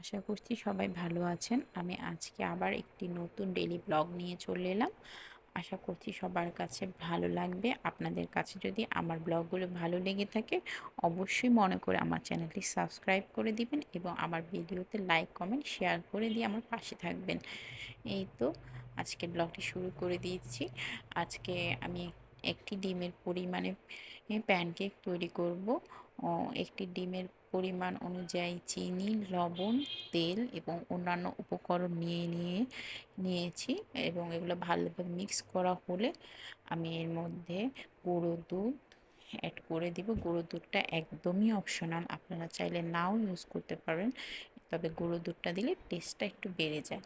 আশা করছি সবাই ভালো আছেন। আমি আজকে আবার একটি নতুন ডেলি ব্লগ নিয়ে চলে এলাম। আশা করছি সবার কাছে ভালো লাগবে। আপনাদের কাছে যদি আমার ব্লগগুলো ভালো লেগে থাকে, অবশ্যই মনে করে আমার চ্যানেলটি সাবস্ক্রাইব করে দিবেন এবং আমার ভিডিওতে লাইক কমেন্ট শেয়ার করে দিয়ে আমার পাশে থাকবেন। এই তো আজকে ব্লগটি শুরু করে দিয়েছি। আজকে আমি একটি ডিমের পরিমাণে প্যানকেক তৈরি করব। একটি ডিমের পরিমাণ অনুযায়ী চিনি, লবণ, তেল এবং অন্যান্য উপকরণ নিয়ে নিয়ে, নিয়েছি এবং এগুলো ভালোভাবে মিক্স করা হলে আমি এর মধ্যে গুঁড়ো দুধ অ্যাড করে দিব। গুঁড়ো দুধটা একদমই অপশনাল আপনারা চাইলে নাও ইউজ করতে পারেন। তবে গুঁড়ো দুধটা দিলে টেস্টটা একটু বেড়ে যায়।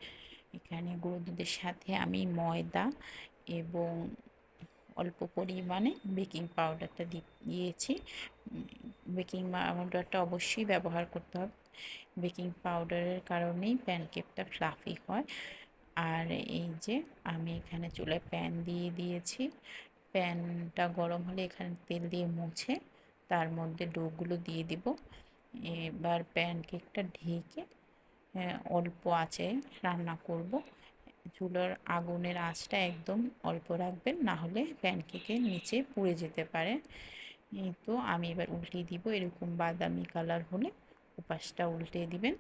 এখানে গুঁড়ো দুধের সাথে আমি ময়দা এবং অল্প পরিমাণে বেকিং পাউডারটা দিয়েছি। বেকিং পাউডারটা অবশ্যই ব্যবহার করতে হবে। বেকিং পাউডারের কারণেই প্যানকেকটা ফ্লাফি হয়। আর এই যে আমি এখানে চুলায় প্যান দিয়ে দিয়েছি। প্যানটা গরম হলে এখানে তেল দিয়ে মুছে তার মধ্যে ডোগুলো দিয়ে দিব। এবার প্যানকেকটা ঢেকে অল্প আছে রান্না করব। চুলার আগুনের আঁচটা একদম অল্প রাখবেন, না হলে প্যানকেকের নিচে পুড়ে যেতে পারে। তো আমি এবার উল্টিয়ে দিব, এরকম বাদামি কালার হলে উপাসটা উল্টে দিবেন।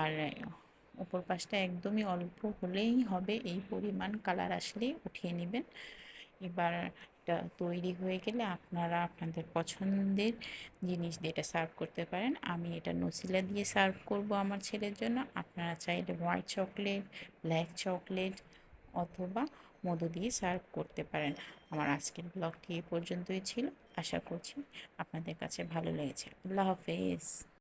আর ওপর পাশটা একদমই অল্প হলেই হবে, এই পরিমাণ কালার আসলেই উঠিয়ে নেবেন। এবার এটা তৈরি হয়ে গেলে আপনারা আপনাদের পছন্দের জিনিস দিয়ে এটা সার্ভ করতে পারেন, আমি এটা নসিলা দিয়ে সার্ভ করব আমার ছেলের জন্য। আপনারা চাইলে হোয়াইট চকলেট ব্ল্যাক চকলেট অথবা মধু দিয়ে সার্ভ করতে পারেন। আমার আজকের ব্লগটি এ পর্যন্তই ছিল। আশা করছি আপনাদের কাছে ভালো লেগেছে। আল্লাহ হাফেজ।